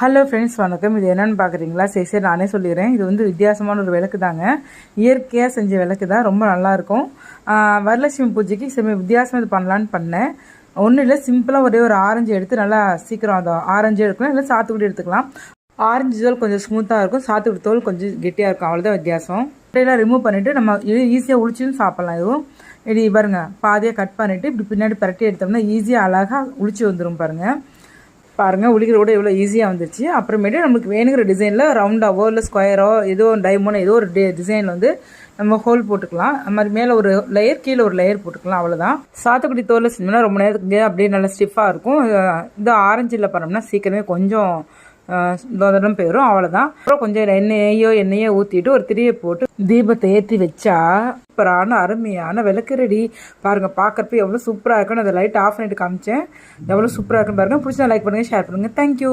Hello friends வணக்கம். இது என்னென்னு பார்க்குறீங்களா சரி சரி நானே சொல்லிடுறேன். இது வந்து வித்தியாசமான ஒரு விளக்கு தாங்க இயற்கையாக செஞ்ச விளக்கு தான். ரொம்ப நல்லாயிருக்கும் வரலட்சுமி பூஜைக்கு சரி வித்தியாசம் இது பண்ணலான்னு பண்ணேன். ஒன்றும் இல்லை சிம்பிளாக ஒரே ஒரு ஆரஞ்சு எடுத்து நல்லா சீக்கிரம் அதை ஆரஞ்சு எடுக்கலாம். இல்லை சாத்துக்குடி எடுத்துக்கலாம். ஆரஞ்சு தோல் கொஞ்சம் ஸ்மூத்தாக இருக்கும். சாத்துக்குடி தோல் கொஞ்சம் கெட்டியாக இருக்கும். அவ்வளோதான் வித்தியாசம். அப்படியெல்லாம் ரிமூவ் பண்ணிவிட்டு நம்ம இது ஈஸியாக உளிச்சும் சாப்பிட்லாம். இதுவும் இப்படி பாருங்கள் பாதியாக கட் பண்ணிவிட்டு இப்படி பின்னாடி பரட்டி எடுத்தோம்னா ஈஸியாக அழகாக உளிச்சு வந்துடும் பாருங்கள் பாருங்கள் உளிக்கிற கூட எவ்வளோ ஈஸியாக வந்துருச்சு. அப்புறமேட்டு நம்மளுக்கு வேணுங்கிற டிசைனில் ரவுண்டாவோ இல்லை ஸ்கொயரோ ஏதோ டைமண்டோ ஏதோ ஒரு டிசைனில் வந்து நம்ம ஹோல் போட்டுக்கலாம். அது மாதிரி மேலே ஒரு லேயர் கீழே ஒரு லேயர் போட்டுக்கலாம் அவ்வளோதான் சாத்துக்குடி தோலில் செஞ்சோம்னா ரொம்ப நேரத்துக்கு அப்படியே நல்லா ஸ்டிஃபாக இருக்கும். இது ஆரஞ்சில் பண்ணோம்னா சீக்கிரமே கொஞ்சம் சுதந்திரம் போயிடும் அவ்வளோதான் அப்புறம் கொஞ்சம் எண்ணெயோ எண்ணெயோ ஊற்றிட்டு ஒரு திரியை போட்டு தீபத்தை ஏற்றி வச்சா சூப்பரான அருமையான விளக்கு ரெடி பாருங்கள் பார்க்குறப்ப எவ்வளோ சூப்பராக இருக்குன்னு அந்த லைட் ஆஃப் பண்ணிட்டு காமிச்சேன். எவ்வளோ சூப்பராக இருக்குன்னு பாருங்கள் பிடிச்சா லைக் பண்ணுங்கள் ஷேர் பண்ணுங்கள் தேங்க்யூ